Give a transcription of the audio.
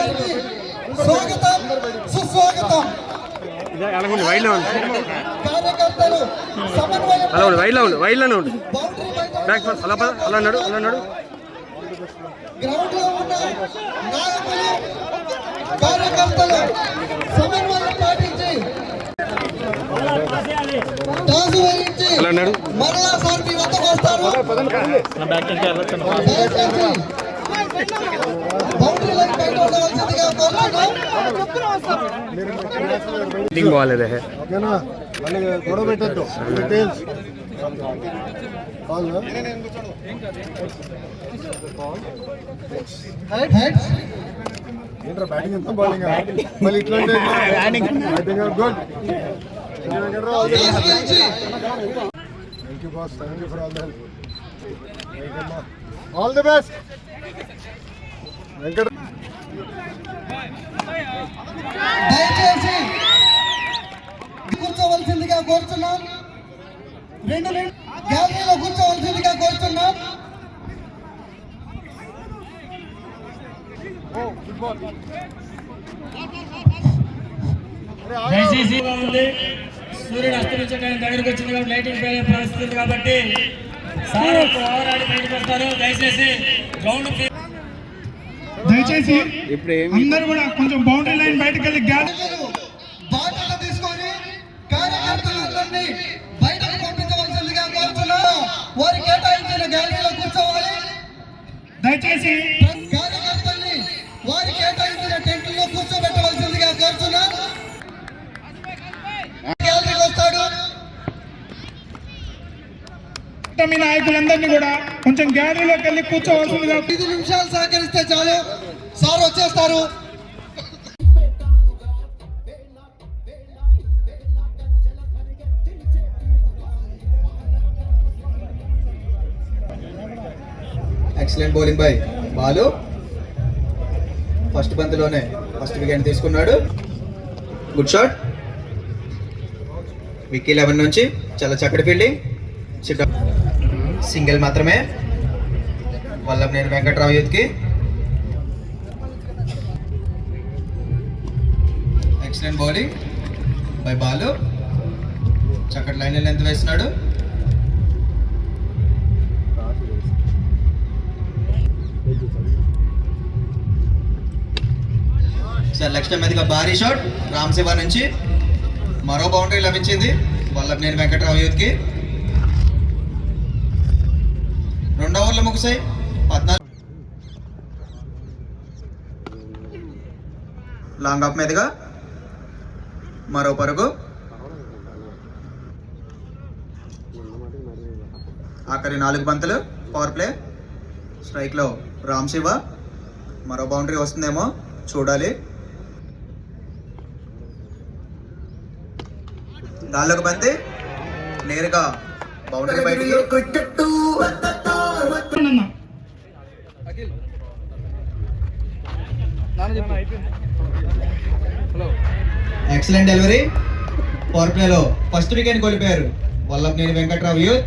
గారికి స్వాగతం సుస్వాగతం. కార్యకర్తలు సమన్వయం ఉండు ఉండు బయట బ్యాక్ అలా పద, అలా నడు అలా నడు గ్రౌండ్లో ఉన్న నాయకులు కార్యకర్తలు సమన్వయం పాటించి టాస్ వహించి అలా నడు మరలా సార్ మీ వద్దకు వస్తారు. దయచేసి బౌండరీ లైన్ బయట ఉండవలసిందిగా కోరుతున్నాం టింగ్ బాగాలేదే ఓకేనా మళ్ళీ గొడవ పెట్టద్దు డీటెయిల్స్ హెడ్స్ ఏంట్రా బ్యాటింగ్ ఎంత బౌలింగ్ మళ్ళీ ఇట్లాంటి బ్యాటింగ్ గుడ్ టాస్ వహించి thank you boss thank you for all the all the best Venkata దయచేసి కూర్చోవలసిందిగా కోరుతున్నాం రెండు రెండు గ్యాలరీలో కూర్చోవలసిందిగా కోరుతున్నాం దయచేసి ఉంది సూర్యుడు అస్తమించడానికి దగ్గరికి వచ్చింది కాబట్టి లైటింగ్ పేరే పరిస్థితి కాబట్టి దయచేసి దయచేసి అందరూ కూడా కొంచెం బౌండరీ లైన్ బయటకు వెళ్ళి ప్రజలు బాధ్యత తీసుకొని కార్యకర్తలందరినీ బయటకు పంపించవలసిందిగా కోరుతున్నాం వారి కేటాయించిన గ్యాలరీలో కూర్చోవాలి. దయచేసి కార్యకర్తల్ని వారి కేటాయించిన టెంట్లో కూర్చోబెట్టవలసిందిగా కోరుతున్నాం మీ నాయకులందరినీ కూడా కొంచెం గ్యాలరీలోకి వెళ్ళి కూర్చోవలసిందిగా ఐదు నిమిషాలు సహకరిస్తే చాలు. సార్ వచ్చేస్తారు. Excellent bowling by Balu. First బంతిలోనే first wicket తీసుకున్నాడు. గుడ్ షాట్ విక్కీ లెవెన్ నుంచి చాలా చక్కటి ఫీల్డింగ్ చిట్ట సింగిల్ మాత్రమే. వల్లభనేని వెంకట్రావు యూత్కి. ఎక్సలెంట్ బౌలింగ్ బై బాలు చక్కటి లైన్ ఎంత వేస్తున్నాడు. సార్ నెక్స్ట్ మీదుగా భారీ షాట్ రామ్ శివ నుంచి మరో బౌండరీ లభించింది. వల్లభనేని వెంకట్రావు యూత్కి. రెండు ఓవర్లు ముగిసాయి. పద్నాలుగు లాంగ్ ఆఫ్ మీదుగా. మరో పరుగు. ఆఖరి నాలుగు బంతులు. Power play. స్ట్రైక్లో రామ్ శివ. మరో బౌండరీ వస్తుందేమో. చూడాలి. దానిలోకి బంతి. నేరుగా బౌండరీ బయటికి. ఎక్సలెంట్ డెలివరీ పవర్ ప్లేలో ఫస్ట్ వికెట్ కోల్పోయారు. వల్లభనేని వెంకట్రావు యూత్.